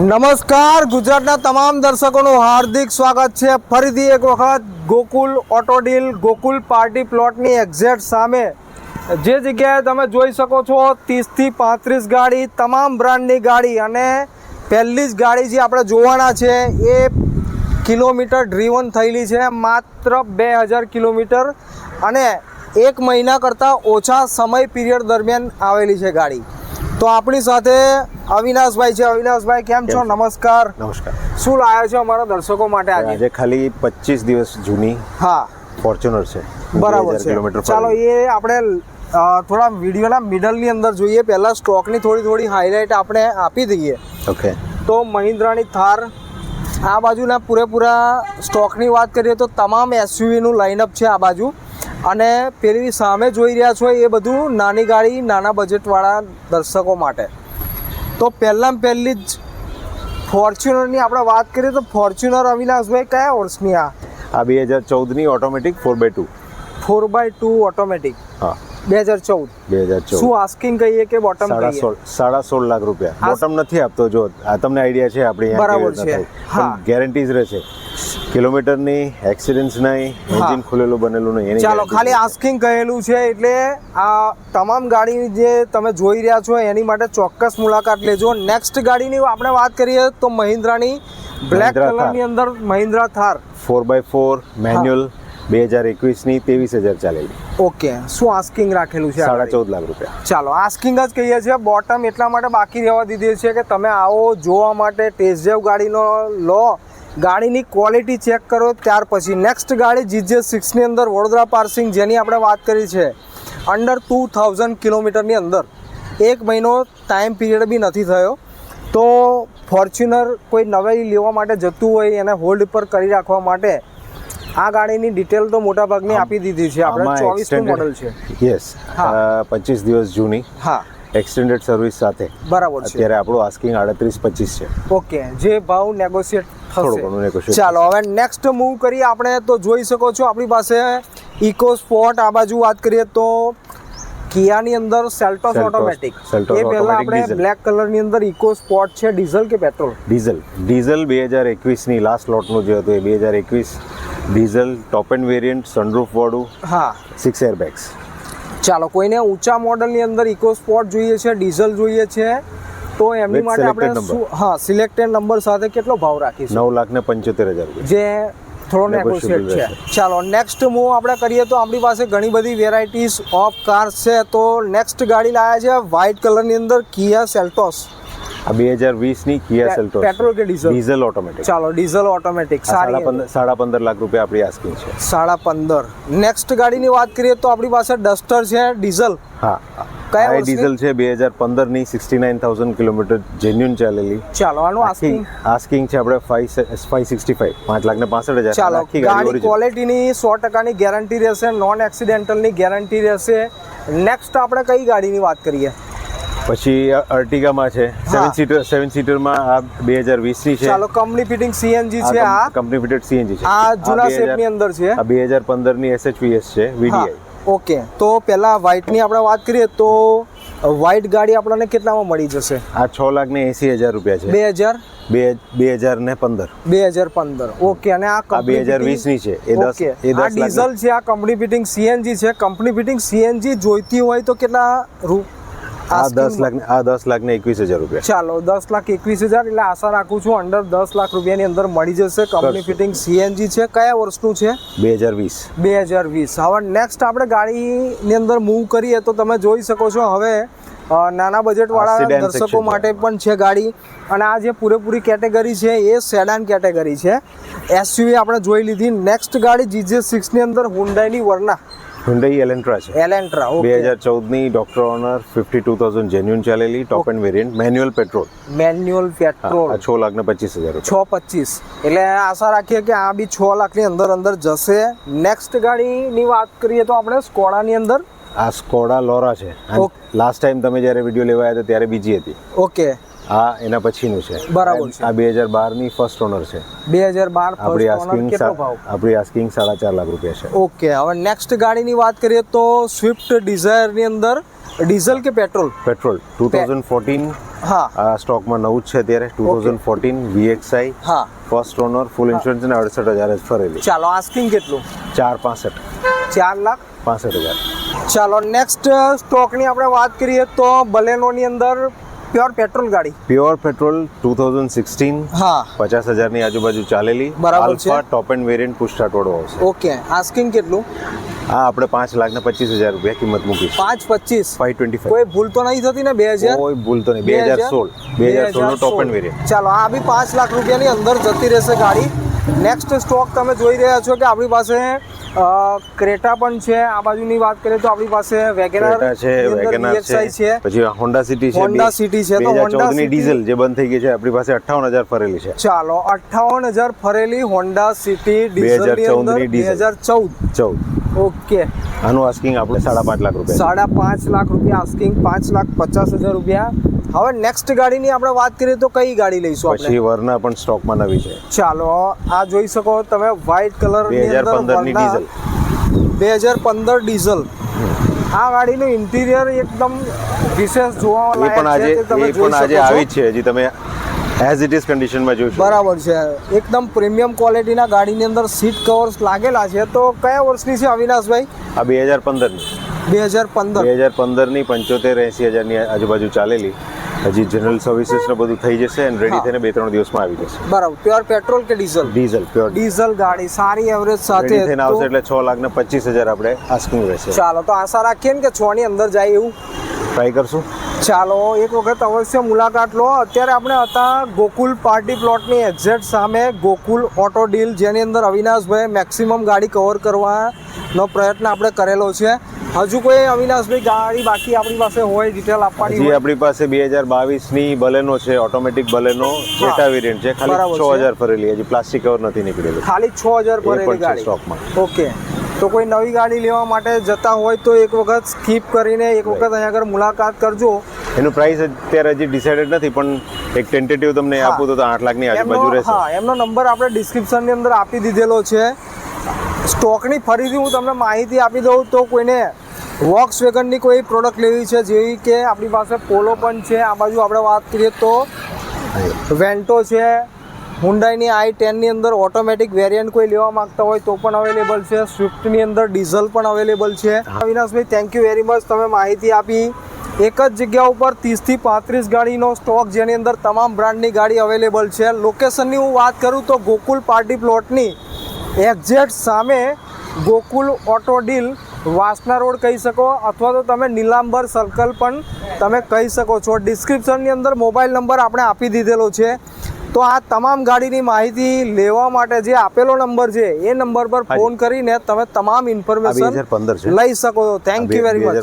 નમસ્કાર, ગુજરાતના તમામ દર્શકોનું હાર્દિક સ્વાગત છે. ફરીથી એક વખત Gokul auto deal, Gokul party પ્લોટની એક્ઝેક્ટ સામે. જે જગ્યાએ તમે જોઈ શકો છો, ત્રીસથી પાંત્રીસ ગાડી, તમામ બ્રાન્ડની ગાડી અને પહેલી જ ગાડી જે આપણે જોવાના છે એ કિલોમીટર ડ્રીવન થયેલી છે, માત્ર બે હજાર કિલોમીટર અને એક મહિના કરતાં ઓછા સમય પીરિયડ દરમિયાન આવેલી છે ગાડી. તો આપણી સાથે અવિનાશભાઈ છે. અવિનાશભાઈ કેમ છો? નમસ્કાર. નમસ્કાર. શું લાવ્યો છો અમારા દર્શકો માટે આજે? આજે ખાલી પચીસ દિવસ જૂની હા. ફોર્ચ્યુનર છે. બરાબર છે. ચાલો એ આપણે થોડા વિડીયોના મિડલની અંદર જોઈએ. પહેલાં સ્ટોકની થોડી થોડી હાઇલાઇટ આપણે આપી દઈએ. ઓકે તો મહિન્દ્રાની થાર આ બાજુના પૂરેપૂરા સ્ટોકની વાત કરીએ તો તમામ એસયુવીનું લાઇનઅપ છે આ બાજુ. અને પેલી સામે જોઈ રહ્યા છો એ બધું નાની ગાડી નાના બજેટવાળા દર્શકો માટે. તો પહેલાં પહેલી જ ફોર્ચ્યુનરની આપણે વાત કરીએ તો ફોર્ચ્યુનર અવિનાશભાઈ કયા વર્ષની આ? આ બે હજાર ચૌદની automatic four by two four by two automatic હા. બે હજાર ચૌદ. બે હજાર ચૌદ. શું આસ્કિંગ કહીએ કે બોટમ સાડા સોળ સાડા સોળ લાખ રૂપિયા. બોટમ નથી આપતો જો આ તમને આઈડિયા છે આપણી બરાબર છે. હા. ગેરંટીઝ રહેશે. કિલોમીટરની એક્સિડન્ટ્સ નહીં. એન્જિન ખુલેલું બનેલું નહીં એની ચાલો ખાલી આસ્કિંગ કહેલું છે એટલે આ તમામ ગાડી જે તમે જોઈ રહ્યા છો એની માટે ચોક્કસ મુલાકાત લેજો. નેક્સ્ટ ગાડીની આપણે વાત કરીએ તો મહિન્દ્રાની બ્લેક કલરની અંદર Mahindra Thar. Four by four manual બે હજાર એકવીસની ત્રેવીસ હજાર ચાલેલી. ઓકે શું આસ્કિંગ રાખેલું છે સાડા ચૌદ લાખ રૂપિયા. ચાલો આસ્કિંગ જ કહીએ છીએ બોટમ એટલા માટે બાકી રહેવા દીધી છે કે તમે આવો જોવા માટે ટેસ્ટ ગાડીનો લો ગાડીની ક્વોલિટી ચેક કરો ત્યાર પછી નેક્સ્ટ ગાડી જીજે સિક્સની અંદર વડોદરા પાર્સિંગ જેની આપણે વાત કરી છે અંડર ટુ થાઉઝન્ડ કિલોમીટરની અંદર. એક મહિનો ટાઈમ પીરિયડ બી નથી થયો. તો ફોર્ચ્યુનર કોઈ નવી લેવા માટે જતું હોય એને હોલ્ડ પર કરી રાખવા માટે આ ગાડીની ડિટેલ તો મોટાભાગની આપી દીધી છે. આપણે ચોવીસ ચોવીસનું મોડલ છે. યસ હા. પચીસ દિવસ જૂની. હા. એક્સટેન્ડેડ સર્વિસ સાથે. બરાબર છે. અત્યારે આપણું આસ્કિંગ આડત્રીસ પચીસ છે. ઓકે જે ભાવ નેગોશિયેટ થોડું ઘણું થશે ચાલો હવે નેક્સ્ટ મૂવ કરીએ. આપણે તો જોઈ શકો છો આપણી પાસે ઇકો સ્પોટ આ બાજુ વાત કરીએ તો કિયાની અંદર સેલ્ટોસ ઓટોમેટિક એ પહેલા આપણે બ્લેક કલરની અંદર ઇકો સ્પોટ છે ડીઝલ કે પેટ્રોલ ડીઝલ ડીઝલ બે હજાર એકવીસની લાસ્ટ લોટનું જે હતું એ બે હજાર એકવીસ. Diesel top end variant sunroof વાળું. હા. સિક્સ એરબેગ્સ ચાલો કોઈને ઊંચા મોડલની અંદર ઇકો સ્પોર્ટ જોઈએ છે ડીઝલ જોઈએ છે તો એમની માટે આપણે હા સિલેક્ટેડ નંબર સાથે કેટલો ભાવ રાખીશું? નવ લાખ ને પંચોતેર હજાર જે થોડો નેગોશિયેટ છે. ચાલો નેક્સ્ટ મૂવ આપણે કરીએ તો આપણી પાસે ઘણી બધી વેરાયટીઝ ઓફ કાર્સ છે તો નેક્સ્ટ ગાડી લાયા છે વ્હાઇટ કલરની અંદર કિયા સેલ્ટોસ આ બે હજાર વીસની કિયા સેલ્ટોસ પેટ્રોલ કે ડીઝલ? ડીઝલ ઓટોમેટિક ચાલો ડીઝલ ઓટોમેટિક સાડા સારી પંદર સાડા પંદર લાખ રૂપિયા આપણી આસ્કિંગ છે. સાડા પંદર. નેક્સ્ટ ગાડીની વાત કરીએ તો આપણી પાસે ડસ્ટર છે ડીઝલ હા. કયા ડીઝલ છે બે હજાર પંદરની sixty nine thousand kilometre genuine ચાલેલી. ચાલો આનું આસ્કિંગ આસ્કિંગ છે આપણે ફાઈવ ફાઈવ સિક્સટી ફાઈવ પાંચ લાખ ને પાસઠ હજાર. ચાલો ગાડી ક્વોલિટીની સો ટકાની ગેરંટી રહેશે નોન એક્સિડેન્ટલની ગેરંટી રહેશે. નેક્સ્ટ આપણે કઈ ગાડીની વાત કરીએ? પછી અર્ટિગામાં છે. સેવન સીટર સેવન સીટરમાં આ બે હજાર વીસની છે. ચાલો કંપની ફિટિંગ સીએનજી છે આ. કંપની ફિટેડ સીએનજી છે. આ જૂના 2000 શેપની અંદર છે. આ બે હજાર પંદરની એસએચવીએસ છે વીડીઆઈ ઓકે તો પહેલા વ્હાઇટની આપણે વાત કરીએ તો વ્હાઇટ ગાડી આપણને કેટલામાં મળી જશે? આ છ લાખ ને એસી હજાર રૂપિયા છે. બે હજાર? બે બે હજાર ને પંદર. બે હજાર પંદર. ઓકે અને આ બે હજાર વીસની છે. એ દસ- એ દસ ડીઝલ છે આ કંપની ફિટિંગ સીએનજી છે. કંપની ફિટિંગ સીએનજી જોઈતી હોય તો કેટલા રૂ આ દસ લાખ ને આ દસ લાખ ને એકવીસ હજાર રૂપિયા. ચાલો દસ લાખ એકવીસ હજાર એટલે આશા રાખું છું અંડર દસ લાખ રૂપિયાની અંદર મળી જશે. કંપની ફિટિંગ સીએનજી છે. કયા વર્ષનું છે? બે હજાર વીસ. બે હજાર વીસ. હવે નેક્સ્ટ આપણે ગાડીની અંદર મૂવ કરીએ તો તમે જોઈ શકો છો હવે નાના બજેટવાળા દર્શકો માટે પણ છે ગાડી. અને આ જે પૂરેપૂરી કેટેગરી છે એ સેડાન કેટેગરી છે. એસયુવી આપણે જોઈ લીધી. નેક્સ્ટ ગાડી જીજે સિક્સની અંદર હુન્ડાઈની વરના હુન્ડાઈ એલેન્ટ્રા છે. એલેન્ટ્રા બે હજાર ચૌદની doctor owner fifty two thousand genuine ચાલેલી top end variant manual petrol manual petrol છ લાખ ને પચીસ હજાર રૂપિયા. છ પચીસ. એટલે આશા રાખીએ કે આ બી છ લાખની અંદર અંદર જશે. નેક્સ્ટ ગાડીની વાત કરીએ તો આપણે સ્કોડાની અંદર. આ સ્કોડા લોરા છે. ઓકે. લાસ્ટ ટાઈમ તમે જ્યારે વીડિયો લેવા આવ્યા હતા ત્યારે બીજી હતી. ઓકે આ એના પછીનું છે. બરાબર છે. આ બે હજાર બારની ફર્સ્ટ ઓનર છે. બે હજાર બાર આપણી આસ્કિંગ આપણી આસ્કિંગ સાડા ચાર લાખ રૂપિયા છે. ઓકે હવે નેક્સ્ટ ગાડીની વાત કરીએ તો સ્વિફ્ટ ડિઝાયરની અંદર ડીઝલ કે petrol petrol two thousand fourteen. હા. સ્ટોકમાં નવું જ છે અત્યારે. Two thousand fourteen VXI. હા. ફર્સ્ટ ઓનર ફૂલ ઇન્સ્યોરન્સ અને અડસઠ હજાર જ ફરેલી. ચાલો આસ્કિંગ કેટલું? ચાર પાસઠ. ચાર લાખ? પાસઠ હજાર. ચાલો નેક્સ્ટ સ્ટોકની આપણે વાત કરીએ તો બલેનોની અંદર પ્યોર પેટ્રોલ ગાડી. Pure petrol two thousand sixteen હા. પચાસ હજારની આજુબાજુ ચાલેલી. બરાબર છે. આલ્ફા ટોપ એન્ડ વેરિયન્ટ પુષ્ટાટોડો આવશે. ઓકે. આસ્કિંગ કેટલું? આ આપણે પાંચ લાખ ને પચીસ હજાર રૂપિયા કિંમત મૂકી પાંચ પચીસ. ફાઈવ ટ્વેન્ટી ફાઈવ કોઈ ભૂલ તો નહીં થતી ને બે હજાર? કોઈ ભૂલતો નહીં. બે હજાર? સોળ. બે હજાર સોળનો ટોપ એન્ડ વેરિયન્ટ ચાલો આ બી પાંચ લાખ રૂપિયાની અંદર જતી રહેશે ગાડી. નેક્સ્ટ સ્ટોક તમે જોઈ રહ્યા છો કે આપણી પાસે ક્રેટા પણ છે. આ બાજુની વાત કરીએ તો આપણી પાસે વેગેનાર છે વેગેનાર છે. પછી હોન્ડા સિટી છે હોન્ડા સિટી છે તો હોન્ડા ની ડીઝલ જે બંધ થઈ ગઈ છે આપણી પાસે 58000 ફરેલી છે. ચાલો 58000 ફરેલી હોન્ડા સિટી ડીઝલની 2014 2014 ઓકે. આનું આસ્કિંગ આપણે સાડા પાંચ લાખ રૂપિયા સાડા પાંચ લાખ રૂપિયા આસ્કિંગ પાંચ લાખ પચાસ હજાર રૂપિયા. હવે નેક્સ્ટ ગાડીની આપણે વાત કરીએ તો કઈ ગાડી લઈશું પછી વરના પણ સ્ટોકમાં નવી છે. ચાલો આ જોઈ શકો તમે વ્હાઇટ કલર બે હજાર પંદરની ડીઝલ બે હજાર પંદર ડીઝલ આ ગાડીનું ઇન્ટિરિયર એકદમ વિશેષ જોવા પણ આજે એ પણ આજે આવી છે. હજી તમે એઝ ઇટ ઇઝ કન્ડિશનમાં જોઈશું બરાબર છે. એકદમ પ્રીમિયમ ક્વોલિટીના ગાડીની અંદર સીટ કવર્સ લાગેલા છે. તો કયા વર્ષની છે અવિનાશભાઈ? આ બે હજાર પંદરની. બે હજાર પંદર. બે હજાર પંદરની પંચોતેર એંસી હજારની આજુબાજુ ચાલેલી. હજી જનરલ સર્વિસીસ ને બધું થઈ જશે અને રેડી થઈને બે ત્રણ દિવસમાં આવી જશે. બરાબર. પ્યોર પેટ્રોલ કે ડીઝલ ડીઝલ પ્યોર ડીઝલ ગાડી સારી એવરેજ સાથે થઈને આવશે એટલે છ લાખ ને પચીસ હજાર આપણે આસ્કિંગ રહેશે. ચાલો તો આશા રાખીએ ને કે છ ની અંદર જાય એવું. ટ્રાય કરશું. ચાલો એક વખત અવશ્ય મુલાકાત લો. અત્યારે આપણે હતા ગોકુલ પાર્ટી પ્લોટની એક્ઝેક્ટ સામે ગોકુલ ઓટો ડીલ જેની અંદર અવિનાશભાઈ મેક્સિમમ ગાડી કવર કરવાનો પ્રયત્ન આપણે કરેલો છે. હજુ કોઈ અવિનાશભાઈ ગાડી બાકી આપણી પાસે હોય ડિટેલ આપવાની હજી આપણી પાસે બે હજાર બાવીસની બલેનો છે ઓટોમેટિક બલેનો. જેટા વેરિયન્ટ છે. ખાલી છ હજાર ફરેલી હજી પ્લાસ્ટિક કવર નથી નીકળેલું. ખાલી છ હજાર ફરેલી ભરેલી ગાડી. સ્ટોકમાં ઓકે તો કોઈ નવી ગાડી લેવા માટે જતા હોય તો એક વખત સ્કીપ કરીને એક વખત અહીંયા આગળ મુલાકાત કરજો. એનું પ્રાઇસ અત્યારે હજી ડિસાઇડેડ નથી પણ એક ટેન્ટેટિવ તમને આપું તો આઠ લાખની આજુબાજુ રહેશે. હા એમનો નંબર આપણે ડિસ્ક્રિપ્શનની અંદર આપી દીધેલો છે. સ્ટોકની ફરીથી હું તમને માહિતી આપી દઉં તો કોઈને વોક્સ વેગનની કોઈ પ્રોડક્ટ લેવી છે જેવી કે આપણી પાસે પોલો પણ છે આ બાજુ આપણે વાત કરીએ તો વેન્ટો છે હુન્ડાઈની આઈ ટેનની અંદર ઓટોમેટિક વેરિયન્ટ કોઈ લેવા માંગતા હોય તો પણ અવેલેબલ છે. સ્વિફ્ટની અંદર ડીઝલ પણ અવેલેબલ છે. અવિનાશભાઈ થેન્ક યુ વેરી મચ તમે માહિતી આપી. એક જ જગ્યા ઉપર ત્રીસથી પાંત્રીસ ગાડીનો સ્ટોક જેની અંદર તમામ બ્રાન્ડની ગાડી અવેલેબલ છે. લોકેશનની હું વાત કરું તો ગોકુલ પાર્ટી પ્લોટની. એક્ઝેક્ટ સામે Gokul Auto Deal Vasna road કહી શકો, અથવા તો તમે નીલાંબર સર્કલ પણ તમે કહી શકો છો. ડિસ્ક્રિપ્શનની અંદર મોબાઈલ નંબર આપણે આપી દીધેલો છે. તો આ તમામ ગાડીની માહિતી લેવા માટે જે આપેલો નંબર છે એ નંબર પર ફોન કરીને તમે તમામ ઇન્ફોર્મેશન લઈ શકો છો. Thank you very much